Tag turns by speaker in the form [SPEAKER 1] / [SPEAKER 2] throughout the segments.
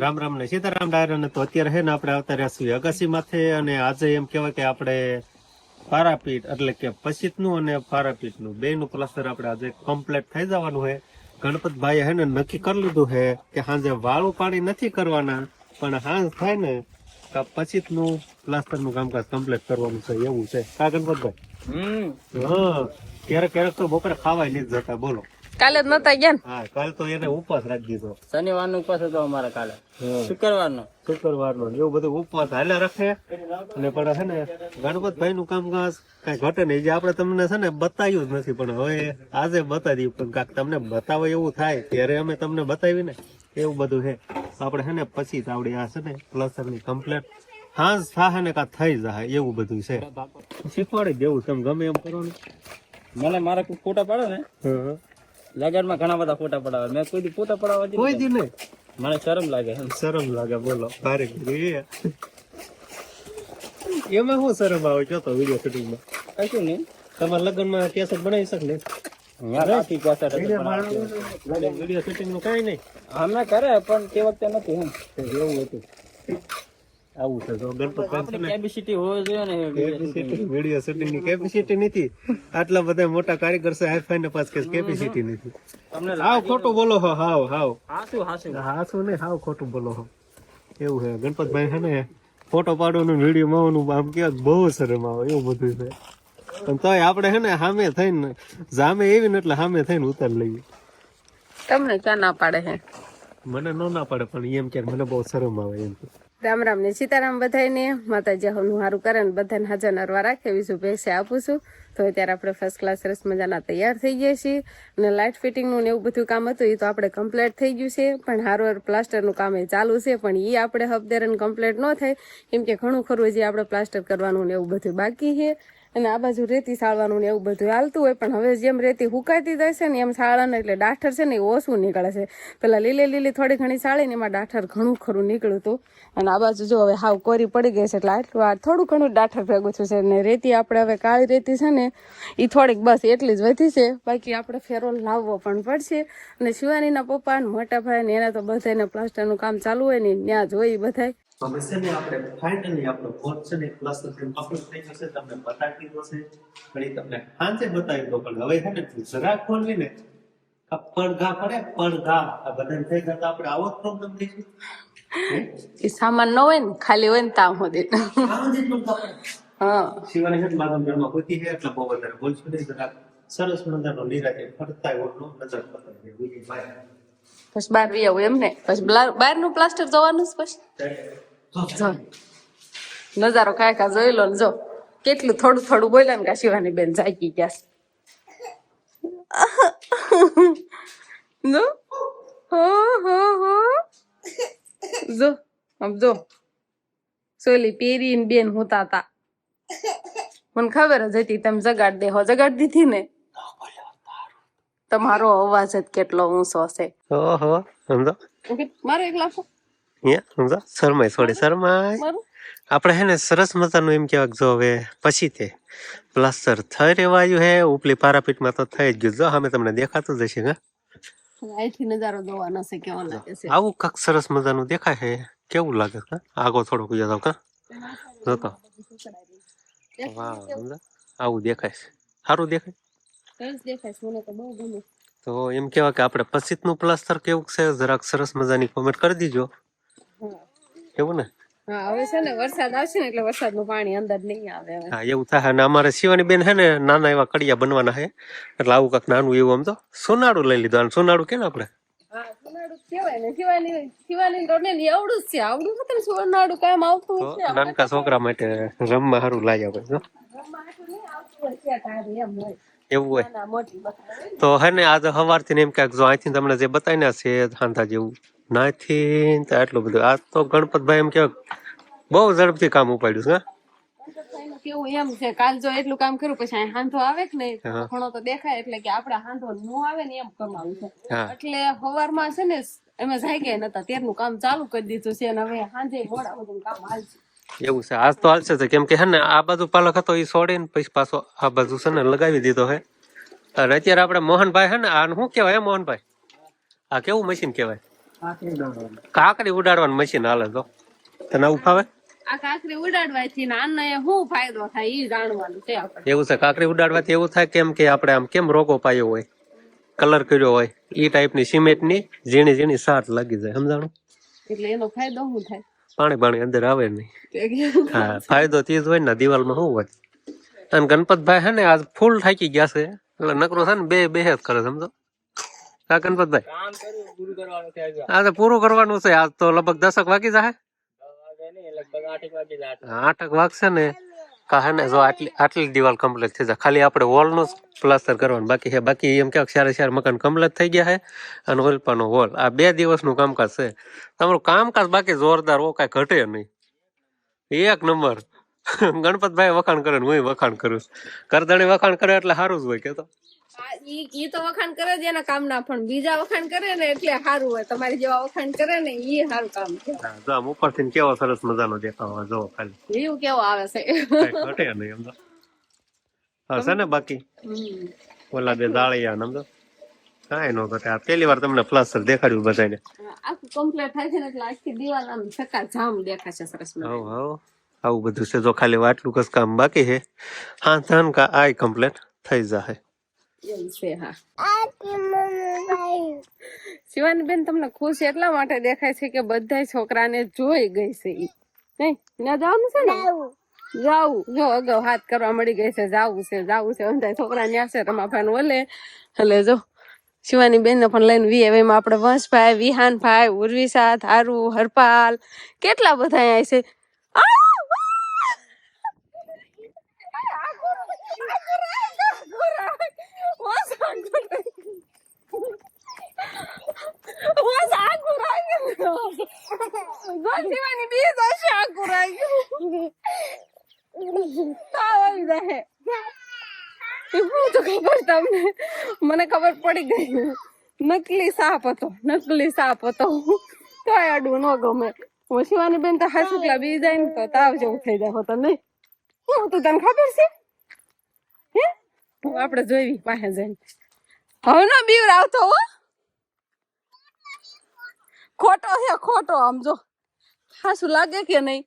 [SPEAKER 1] રામ રામ ને સીતારામ ડાયર અને તો અત્યારે હે ને આપણે આવતા રહ્યા છીએ અગાસી માથે અને આજે એમ કહેવાય કે આપણે પારાપીઠ એટલે કે પછીતનું અને પારાપીઠનું. બે નું પ્લાસ્ટર આપણે આજે કમ્પ્લીટ થઈ જવાનું છે ગણપતભાઈએ હે ને નક્કી કરી લીધું છે કે સાંજે વાળું પાણી નથી કરવાના પણ હાંજ થાય ને તો પછીતનું પ્લાસ્ટરનું કામકાજ કમ્પ્લીટ કરવાનું છે. એવું છે. કા ગણપતભાઈ?
[SPEAKER 2] હમ.
[SPEAKER 1] હા. ક્યારેક ક્યારેક તો બપોરે ખાવાય નહીં જતા. બોલો.
[SPEAKER 3] કાલે જ નતા ગયા
[SPEAKER 1] હા કાલ તો એને ઉપવાસ રાખી દીધો.
[SPEAKER 2] શનિવાર નો ઉપવાસ હતો અમારે કાલે. શુક્રવાર નો
[SPEAKER 1] શુક્રવાર નો એવું બધું ઉપવાસ હાલે રાખે. અને પણ છે ને ગણપતભાઈ નું કામકાજ કઈ ઘટે નહીં. જે આપણે તમને છે ને બતાવ્યું જ નથી પણ હવે આજે બતાવી દઈએ પણ કાંક તમને બતાવે એવું થાય ત્યારે અમે તમને બતાવી ને. એવું બધું છે. આપણે છે ને પછી તાવડી આ છે ને પ્લસરની કમ્પ્લેટ. હાંસ થાય ને કા થઈ જાય એવું બધું છે. શીખવાડી દેવું તમે ગમે એમ કરો ને.
[SPEAKER 2] મને મારા ખોટા ફોટા પાડો ને લગનમાં ઘણા બધા ફોટા પડાવે. મેં કોઈ દી ફોટા પડાવવા જ
[SPEAKER 1] કોઈ દી નહીં.
[SPEAKER 2] મને શરમ લાગે
[SPEAKER 1] શરમ લાગે બોલો. ભારે એમાં શું શરમ આવે? કયો તો વીડિયો શૂટિંગમાં
[SPEAKER 2] કશું નહીં.
[SPEAKER 1] તમારા લગ્નમાં કેસેટ બનાવી શકે ને વીડિયો શૂટિંગનું કઈ નહીં?
[SPEAKER 2] અમે કરે પણ તે વખતે નથી એમ.
[SPEAKER 1] એવું હતું. આવું છે તો ગણપત
[SPEAKER 2] કેપેસિટી હોવી જોઈએ ને
[SPEAKER 1] કેપેસિટી વીડિયો શૂટિંગની કેપેસિટી નથી. આટલા બધા મોટા કારીગર છે હાઈ ફાઈ ને પાસ કેપેસિટી નથી.
[SPEAKER 2] તમને
[SPEAKER 1] હાવ ખોટું બોલો હો હાવ હાવ.
[SPEAKER 2] હાસું હાસું.
[SPEAKER 1] હાસું ને હાવ ખોટું બોલો હો. એવું છે ગણપતભાઈ છે ને ફોટો પાડવાનું વીડિયો માવાનું આમ કે બહુ શરમ આવે એવું બધું છે. પણ તોય આપણે છે ને સામે થઈને જામે એવી ને એટલે સામે થઈને ઉતાર લઈએ.
[SPEAKER 3] તમને ક્યાં ના પાડે છે?
[SPEAKER 1] મને ન ના પાડે પણ એમ કે મને બહુ શરમ આવે એમ
[SPEAKER 3] રામ રામ ને સીતારામ બધાને માતાજી હું સારું કરે ને બધાને હાજર નરવા રાખે એવી શુભેચ્છા આપું છું. તો અત્યારે આપણે ફર્સ્ટ ક્લાસ સરસ મજાના તૈયાર થઈ ગયા છીએ. અને લાઇટ ફિટિંગનું ને એવું બધું કામ હતું એ તો આપણે કમ્પ્લીટ થઈ ગયું છે. પણ હારવાર પ્લાસ્ટરનું કામ એ ચાલુ છે, પણ એ આપણે હફદેરન કમ્પ્લીટ ન થાય. કેમ કે ઘણું ખરું જે આપણે પ્લાસ્ટર કરવાનું ને એવું બધું બાકી છે. અને આ બાજુ રેતી સાળવાનું ને એવું બધું હાલતું હોય, પણ હવે જેમ રેતી હુકાતી જશે ને એમ સાળાને એટલે ડાઠર છે ને એ ઓછું નીકળે છે. પેલા લીલી લીલી થોડી ઘણી સાળી ને એમાં ડાઠર ઘણું ખરું નીકળ્યું હતું. અને આ બાજુ જો હવે હાવ કોરી પડી ગઈ છે એટલે આટલું આ થોડું ઘણું ડાઠર ભેગું થયું છે ને રેતી આપણે હવે કાળી રેતી છે ને એ થોડીક બસ એટલી જ વધી છે. બાકી આપણે ફેરો લાવવો પણ પડશે. અને શિવાનીના પપ્પા ને મોટા ભાઈ ને એના તો બધાને પ્લાસ્ટરનું કામ ચાલુ હોય ને ત્યાં જ હોય બધાય.
[SPEAKER 1] હવે છે ને આપણે ફાઇનલી આપણો કોર્સ છે ને પ્લસ કમ્પ્લીટ થઈ જશે તમને બતાવી છે. પણ તમને હાંચે બતાવી દો પણ હવે છે ને જરા ખોલવી ને પડઘા પડે પડઘા. આ બધાને થઈ જતા આપણે આવો જ પ્રોબ્લેમ થઈ છે હે?
[SPEAKER 3] એ સામાન ન હોય ને ખાલી હોય ને
[SPEAKER 1] જ પડઘા
[SPEAKER 3] હા.
[SPEAKER 1] શિવાની છે ને ઘરમાં હોતી છે એટલે બહુ વધારે બોલશું નહીં જરા સરસ મજાનો નિરાતે ફરતા ઓટલો નજર પતાવી બીજી ભાઈ
[SPEAKER 3] પછી બહાર વી આવું એમ ને. પછી બહાર- બહારનું પ્લાસ્ટર જવાનું જ પછી. નજારો કાંઈ કા જોઈ લો ને જો. કેટલું થોડું થોડું બોલ્યા ને કા શિવાની બેન જાગી ગયા. છે. જો. હો હો હો. જો આમ જો. સોલી પેરીન બેન હોતા તા. મને ખબર જ હતી તમે જગાડ દેહો. જગાડ દીધી ને? તમારો અવાજ જ કેટલો ઊંચો છે.
[SPEAKER 1] ઓહો સમજો.
[SPEAKER 3] મારો એક લાખો.
[SPEAKER 1] અહીંયા સમજો? શરમાય થોડી શરમાય?
[SPEAKER 3] મારું?
[SPEAKER 1] આપણે હે ને સરસ મજાનું એમ કહેવાય કે જો હવે પછી તે પ્લાસ્ટર થઈ રેવાયું હે ઉપલી પારાપીટમાં તો થઈ જ ગયું. જો અમે તમને દેખાતું જ હશે હા.
[SPEAKER 3] અહીંથી નજારો જોવાનો છે કેવો લાગે છે?
[SPEAKER 1] આવું કાંક સરસ મજાનું દેખાય છે કેવું લાગે છે આગો થોડો કુયા જાવ કા જોતો વાહ સમજા? આવું દેખાય છે. સારું દેખાય?
[SPEAKER 3] સરસ દેખાય છે મને તો બહુ ગમે
[SPEAKER 1] તો એમ કહેવાય કે આપણે પછીનું પ્લાસ્ટર કેવું છે જરાક સરસ મજાની કોમેન્ટ કરી દીજો. એવું ને?
[SPEAKER 3] હા હવે છે ને વરસાદ આવશે ને એટલે વરસાદનું પાણી અંદર નહીં આવે હવે.
[SPEAKER 1] હા એવું થાય. અને અમારે શિવાની બેન હે ને નાના એવા કડિયા બનવાના છે. એટલે આવું કાંક નાનું એવું આમ તો. સોનાડું લઈ લીધું. અને સોનાડું કે ને આપણે?
[SPEAKER 3] હા સોનાડું કહેવાય ને. શિવાની શિવાની તો ને આવડું જ છે. આવડું છે ને સોનાડું કામ આવતું છે.
[SPEAKER 1] નાનકા છોકરા માટે રમવા હારું જો
[SPEAKER 3] નહીં આવતું તારે એમ હોય.
[SPEAKER 1] એવું હોય. તો હે ને આજે સવારથી એમ ક્યાંક જો અહીંથી તમને જે બતાવીને છે હાંધા જેવું. નાથી આટલું બધું. આ તો ગણપતભાઈ એમ કે બહુ ઝડપથી કામ ઉપાડ્યું છે
[SPEAKER 3] કેવું એમ છે કાલ જો એટલું કામ કર્યું પછી હાંધો આવે કે નહીં? ઘણો તો દેખાય એટલે કે આપડે હાંધો નો આવે ને એમ કરવાનું છે. એટલે સવારમાં છે ને એમાં જાય નતા તેરનું કામ ચાલુ કરી દીધું છે અને હવે સાંજે મોડા બધું કામ હાલશે.
[SPEAKER 1] એવું છે આજ તો હાલશે કેમ કે હે ને આ બાજુ પાલક હતો એ છોડીને પછી પાછો આ બાજુ છે ને લગાવી દીધો હે. અને અત્યારે આપણે મોહનભાઈ હે ને આ શું કહેવાય મોહનભાઈ? આ કેવું મશીન કહેવાય? કાકડી ઉડાડવાનું. મશીન હાલે તો. તને આવું ફાવે?
[SPEAKER 3] આ કાકરી ઉડાડવાથી ને શું ફાયદો થાય એ જાણવાનું છે આપણે.
[SPEAKER 1] એવું છે કાકડી ઉડાડવાથી એવું થાય કેમ કે આપણે આમ કેમ રોગો પાયો હોય? કલર કર્યો હોય. ઈ ટાઈપની સિમેન્ટની ઝીણી ઝીણી સાટ લાગી જાય સમજાણું?
[SPEAKER 3] એટલે એનો ફાયદો શું થાય?
[SPEAKER 1] પાણી પાણી અંદર આવે નહીં. હા ફાયદો તે જ હોય ને દિવાલમાં શું હોય? અને ગણપતભાઈ હે ને આજ ફૂલ થાકી ગયા છે. એટલે નકરો છે ને બે બે જ કરે સમજો? હા ગણપતભાઈ.
[SPEAKER 2] આજે.
[SPEAKER 1] આ તો પૂરું કરવાનું છે. આજ તો લગભગ દસક વાગી જાય આઠક વાગશે ને. કહે ને જો આટલી આટલી દિવાલ કમ્પ્લીટ થઈ જાય. ખાલી આપણે વોલનું પ્લાસ્ટર કરવાનું. બાકી છે બાકી એમ કે સારા સારા મકાન કમ્પ્લીટ થઈ ગયા છે અને ઓલપાનો વોલ આ બે દિવસનું કામકાજ છે. તમારું કામકાજ બાકી જોરદાર ઓ કાંઈ ઘટે નહીં. એક નંબર. ગણપતભાઈ વખાણ કરે ને હું વખાણ કરું. કરદણી વખાણ કરે એટલે સારું જ હોય કે તો
[SPEAKER 3] ઈ ઈ તો વખાણ કરે જ એના કામના પણ બીજા વખાણ કરે ને એટલે સારું હોય. તમારી જેવા વખાણ કરે ને ઈ સારું કામ છે.
[SPEAKER 1] જો આમ ઉપરથી કેવો સરસ મજાનો દેખાવ જો ખાલી.
[SPEAKER 3] એવું કેવો આવે છે?
[SPEAKER 1] ઘટે નહીં એમ તો હા છે ને બાકી? ઓલા બે દાળિયા ને સમજો. કાંઈ નો ઘટે. આ પહેલી વાર તમને પ્લાસ્ટર દેખાડ્યું બધાને
[SPEAKER 3] આખું કમ્પ્લીટ થાય છે ને એટલે આખી દિવાલ આમ જામ દેખાશે સરસ
[SPEAKER 1] હવ હવ. આવું બધું છે જો ખાલી આટલું કસ કામ બાકી છે. હા ધન કા આય કમ્પ્લીટ થઈ જાય
[SPEAKER 3] એવું છે હા. શિવાની બેન તમને ખુશ એટલા માટે દેખાય છે કે બધા છોકરાને જોઈ ગઈ છે ઈ. ના જવાનું છે ને? જાવું. જો અગાઉ હાથ કરવા મળી ગઈ છે જાવું છે જાવું છે. બધા છોકરા ન્યા છે રમાભાઈ નું ઓલે એટલે જો શિવાની બેન ને પણ લઈને વી એમાં આપણે વંશભાઈ વિહાનભાઈ ઉર્વિશા ધારુ હરપાલ કેટલા બધા અહીંયા છે. શિવાની બી જશે આખું તાવ આવી જાય હું તો ખબર તમને મને ખબર પડી ગઈ નકલી સાપ હતો નકલી સાપ હતો તોય અડવું ન ગમે હું શિવાની બેન તો હાસુકલા બી જાય ને તો તાવ જેવું થઈ જાય હોતો નહીં હું તું તને ખબર છે હે આપણે જોઈ પાસે જઈને હવે ના બીવર આવતો હો ખોટો છે ખોટો આમ જો. હાસુ લાગે કે નહીં?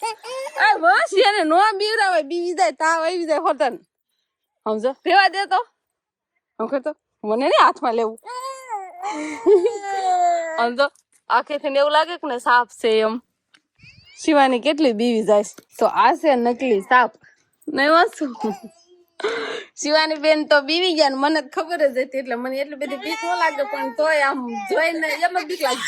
[SPEAKER 3] આ બસ એને નો બીવરાવે બીવી જાય તાવ આવી જાય ને સમજો રેવા દે તો. હું કહેતો મને નહીં હાથમાં લેવું. સમજો આખેથી થઈને એવું લાગે કે ને સાપ છે એમ. શિવાની કેટલી બીવી જાય તો આ છે નકલી સાપ. નહીં વાંચું શિવાની બેન તો બીવી ગયા ને મને ખબર જ હતી એટલે મને એટલી બધી બીક ન લાગે પણ તોય આમ જોઈને એમ જ બીક લાગે.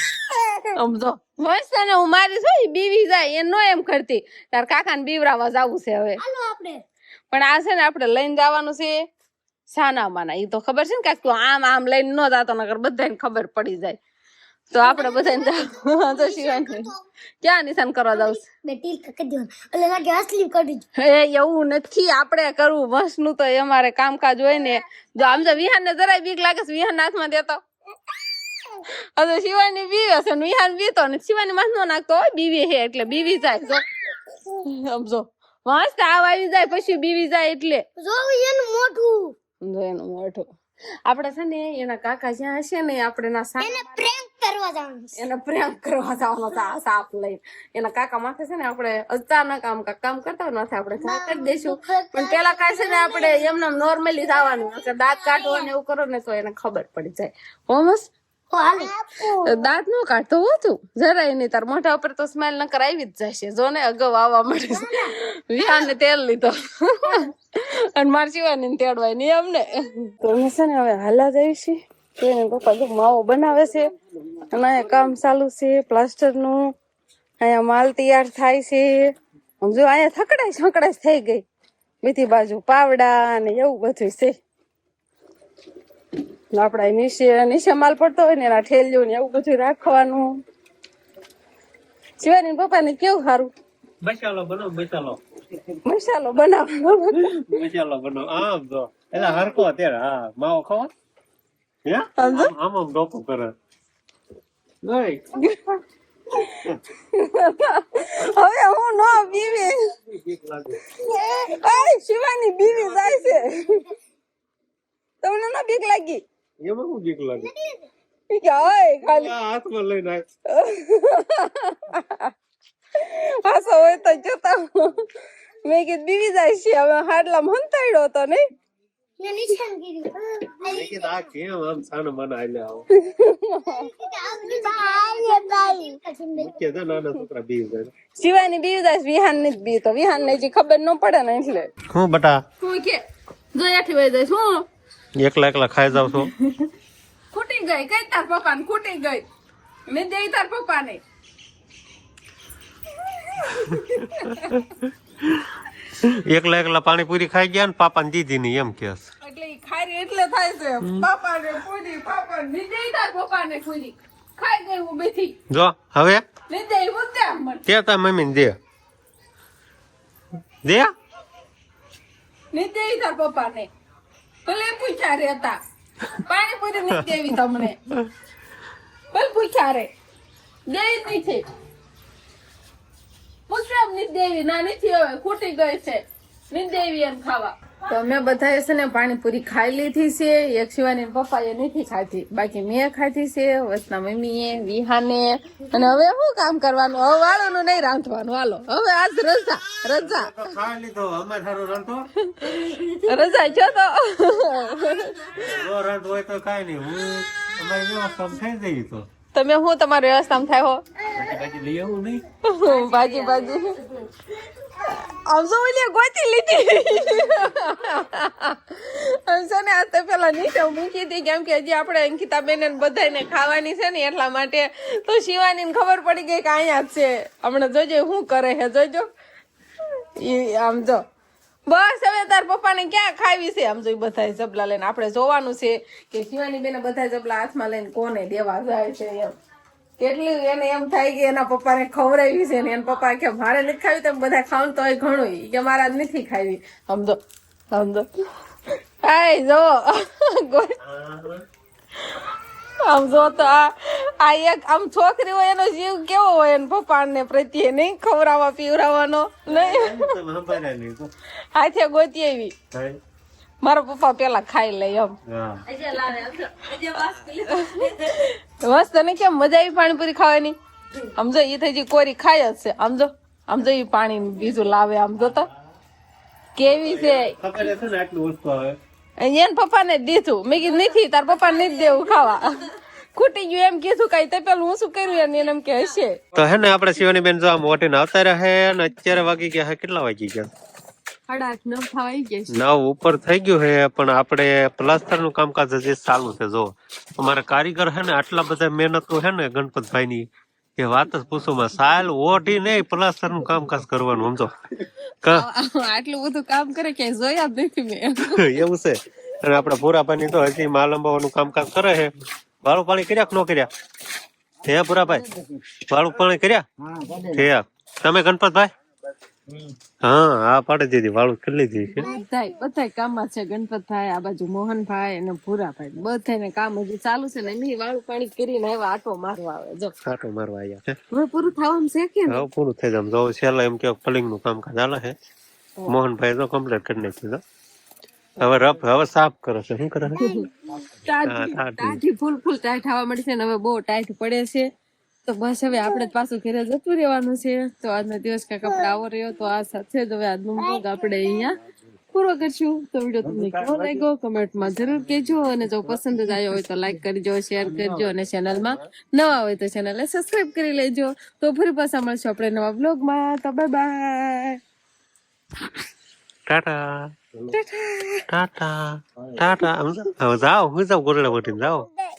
[SPEAKER 3] સમજો મસ્ત ને હું મારી છું બીવી જાય એ નો એમ કરતી. તાર કાકા ને બીવરાવા જવું છે હવે. પણ આ છે ને આપણે લઈને જવાનું છે સાના માના ઈ તો ખબર છે ને કાંઈક તું આમ આમ લઈને ન જાતો નગર બધાને ખબર પડી જાય. તો આપણે બધાને તો શિવાની ક્યાં નિશાન કરવા જાવ?
[SPEAKER 4] બેટી કકે દેવ એટલે ના લાગે અસલી કરી
[SPEAKER 3] એ એવું નથી. આપણે કરવું. બસનું તો અમારે કામકાજ હોય ને. જો આમ જો વિહાન ને જરાય બીક લાગે છે વિહાન હાથમાં દેતો. હવે શિવાની બીવે છે ને વિહાન બીતો ને શિવાની માં નો નાખતો હોય બીવી હે એટલે બીવી જાય. જો. સમજો મસ્ત આવ આવી જાય પછી બીવી જાય એટલે.
[SPEAKER 4] જો એનું મોઢું.
[SPEAKER 3] જો એનું મોઢું. આપણે છે ને એના કાકા જ્યાં હશે ને આપણે ના
[SPEAKER 4] સામે કરવા જવાનું
[SPEAKER 3] એને પ્રેમ કરવા જવાનો સાપ લઈને. એના કાકા માથે છે ને આપણે અચાનક આમ કામ કરતા નથી આપણે ચા કરી દઈશું. પણ પેલા કાંઈ છે ને આપણે એમને નોર્મલી જવાનું. દાંત કાઢવો ને એવું કરો ને તો એને ખબર પડી જાય. હોમસ દાંત નો કાઢતો હો તું. જરાય નહીં તાર મોઢા ઉપર તો સ્માઈલ ન કરાવી જ જશે. જો ને અગાઉ આવવા મળે વિહાને તેલ લીધો. અને માર શિવાની તેડવાય નહીં અમને. તો અમે છે ને હવે હાલા તો એને પપ્પા જો માવો બનાવે છે. અને અહીંયા કામ ચાલુ છે પ્લાસ્ટરનું. અહીંયા માલ તૈયાર થાય છે. જો અહીંયા થકડાઈ સંકડાઈ થઈ ગઈ. બીજી બાજુ પાવડા ને એવું બધું છે. આપડા નીચે નીચે માલ પડતો હોય ને એના ઠેલિયું ને એવું બધું રાખવાનું. શિવાની પપ્પા ને કેવું સારું
[SPEAKER 1] મસાલો બનો મસાલો.
[SPEAKER 3] મસાલો બનાવવાનો
[SPEAKER 1] મસાલો બનો આમ જો. એટલે હરકો અત્યારે હા માવો ખાવા હે
[SPEAKER 3] સમજો?
[SPEAKER 1] આમ આમ આમ Nee.
[SPEAKER 3] હવે હું નો બીવી ઓય શિવાની બીવી જાય છે તમને ના બીક લાગી
[SPEAKER 1] એમાં શું બીક લાગે
[SPEAKER 3] ઓય ખાલી
[SPEAKER 1] હાથમાં લઈ નાખ
[SPEAKER 3] હાસો હોય તો જતા મેં કીધું બીવી જાય છે હવે હાડલા હંતાડ્યો તો નહીં શિવાની બીવી વિહાન નથી બી તો વિહાન ને હજી ખબર ન પડે ને એટલે
[SPEAKER 1] હું બટા
[SPEAKER 3] હું કે જોયાઠી વહી જાય શું
[SPEAKER 1] એકલા એકલા ખાઈ જાવ છો
[SPEAKER 3] ખૂટી ગઈ કઈ તાર પપ્પા ને ખૂટી ગઈ મેં દે તાર પપ્પા ને
[SPEAKER 1] એકલા એકલા પાણીપુરી ખાઈ ગયા ને પાપા ને દીધી ની એમ કે
[SPEAKER 3] એટલે ખારી એટલે થાય છે. પાપા ને પૂરી પાપા ને દે પપ્પા ને પૂરી. ખાઈ ગઈ હું બેઠી.
[SPEAKER 1] જો હવે?
[SPEAKER 3] ને દે મુદ્દે મને.
[SPEAKER 1] તે મમ્મી ને દે. દે?
[SPEAKER 3] ને તાર પપ્પા ને ભલે પૂછ્યા રે હતા પાણીપુરી દેવી તમને. ભલે પૂછ્યા રે. દે નહીં નહીં દેવી ના નથી હવે ખૂટી ગઈ છે. દેવી એમ ખાવા. તો મેં બધાએ છે ને પાણીપુરી ખાઈ લીધી છે. એક શિવાની પપ્પાએ નથી ખાધી. બાકી મેં ખાધી છે વસના મમ્મીએ વિહાને. અને હવે શું કામ કરવાનું? હવે વાળોનું નહીં રાંધવાનું. હાલો હવે આજ રજા રજા. રજા છો તો.
[SPEAKER 1] જો હોય તો કાંઈ નહીં. હું અમારી વ્યવસ્થા થઈ જઈ તો.
[SPEAKER 3] તમે હું તમારું વ્યવસ્થામાં થાય હો? ભાજી ભાજી. આમ તો ઓલી ગોતી લીધી. આમ છે ને આ તો પેલા નીચે મૂકી હતી કેમ કે હજી આપણે અંકિતા બેન બધાને ખાવાની છે ને એટલા માટે તો શિવાની ને ખબર પડી ગઈ કે અહીંયા જ છે. હમણાં જોજો શું કરે છે જોજો. ઈ આમ જો. બસ હવે તાર પપ્પાને ક્યાં ખાવી છે? આમ જોઈ બધા જબલા લઈને આપણે જોવાનું છે કે શિવાની બેન બધા જબલા હાથમાં લઈને કોને દેવા જાય છે એમ. કેટલી એને એમ થાય કે એના પપ્પાને ખવડાવી છે ને એના પપ્પા કે મારે નથી ખાવી તો બધા ખાવું તો ઘણું કે મારા નથી ખાવી. સમજો સમજો આય જો. આમ જો તો આ એક આમ છોકરી હોય એનો જીવ કેવો હોય એના પપ્પાને પ્રત્યે નહીં? ખવડાવવા પીવડાવવાનો નહીં? હાથે ગોતી
[SPEAKER 1] એવી
[SPEAKER 3] મારો પપ્પા પેલા ખાઈ લે એમ. મસ્ત ને કેમ? મજા આવી પાણીપુરી ખાવાની? સમજો એ થઈ કોરી ખાય જ છે. સમજો સમજો એ પાણી બીજું લાવે આમ જો તો. કેવી છે?
[SPEAKER 1] ખબર હશે ને આટલું વસ્તુ આવે?
[SPEAKER 3] એને પપ્પાને દીધું. મેં કીધું નથી તાર પપ્પા નથી દેવું ખાવા. ખૂટી ગયું એમ કીધું કઈ. તે પેલું હું શું કર્યું? એને એમ કે હશે.
[SPEAKER 1] તો હે ને આપણે શિવાની બેન જો આમ ઓટીને આવતા રહે અને અત્યારે વાગી ગયા હે કેટલા વાગી ગયા?
[SPEAKER 3] નવ
[SPEAKER 1] ઉપર થઈ ગયું હે પણ આપણે પ્લાસ્ટરનું કામકાજ હજી ચાલુ છે જો. અમારા કારીગર છે ને આટલા બધા મહેનત હે ને ગણપતભાઈ ની કે વાત જ પૂછો માં સાલ ઓઢી નહીં પ્લાસ્ટરનું કામકાજ કરવાનું સમજો. કા?
[SPEAKER 3] આટલું બધું કામ કરે કે જોયા જ નથી મેં.
[SPEAKER 1] એવું છે. અને આપડા ભૂરાભાઈ પાણી તો હજી માલ અંબાવાનું કામકાજ કરે છે. વાળું પાણી કર્યા કે ન કર્યા? હે ભૂરાભાઈ? વાળું પાણી કર્યા? થયા. તમે ગણપતભાઈ? હા આ પાડે દીધી વાળું કેટલી લીધી છે.
[SPEAKER 3] બધાય બધાય કામમાં છે ગણપતભાઈ આ બાજુ મોહનભાઈ અને ભૂરાભાઈ. બધાને કામ હજી ચાલુ છે ને એમની વાળું પાણી કરીને આવ્યા આટો મારવા આવે જો.
[SPEAKER 1] આટો મારવા આવ્યા છે.
[SPEAKER 3] હવે પૂરું થવાનું છે કે
[SPEAKER 1] હવે પૂરું થઈ જાય. જો છેલ્લા એમ કે ફલિંગનું કામકાજ હાલે છે. મોહનભાઈ તો કમ્પ્લીટ કરી નાખ્યું હવે રફ હવે સાફ કરે છે. શું કરે છે.
[SPEAKER 3] ટાઢી ફૂલ ફૂલ ટાઈટ થવા મળી છે ને હવે બહુ ટાઈટ પડે છે. તો બસ હવે આપણે પાછું ઘરે જતું રહેવાનું છે. તો આજનો દિવસ કાંઈક આપણે આવો રહ્યો તો આ સાથે જ હવે આજનું vlog આપણે અહીંયા પૂરો કરશું. તો વીડિયો તમને કેવો લાગ્યો કમેન્ટમાં જરૂર કહેજો અને જો પસંદ જ આવ્યો હોય તો લાઈક કરજો શેર કરજો અને ચેનલમાં નવા હોય તો ચેનલને સબસ્ક્રાઇબ કરી લેજો. તો ફરી પાછા મળશું આપણે નવા બ્લોગમાં તો બાય બાય
[SPEAKER 1] ટાટા. ટાટા. ટાટા. ટાટા. જાઓ. જાઓ હું જાઉં ગોરડા વટીને જાઓ.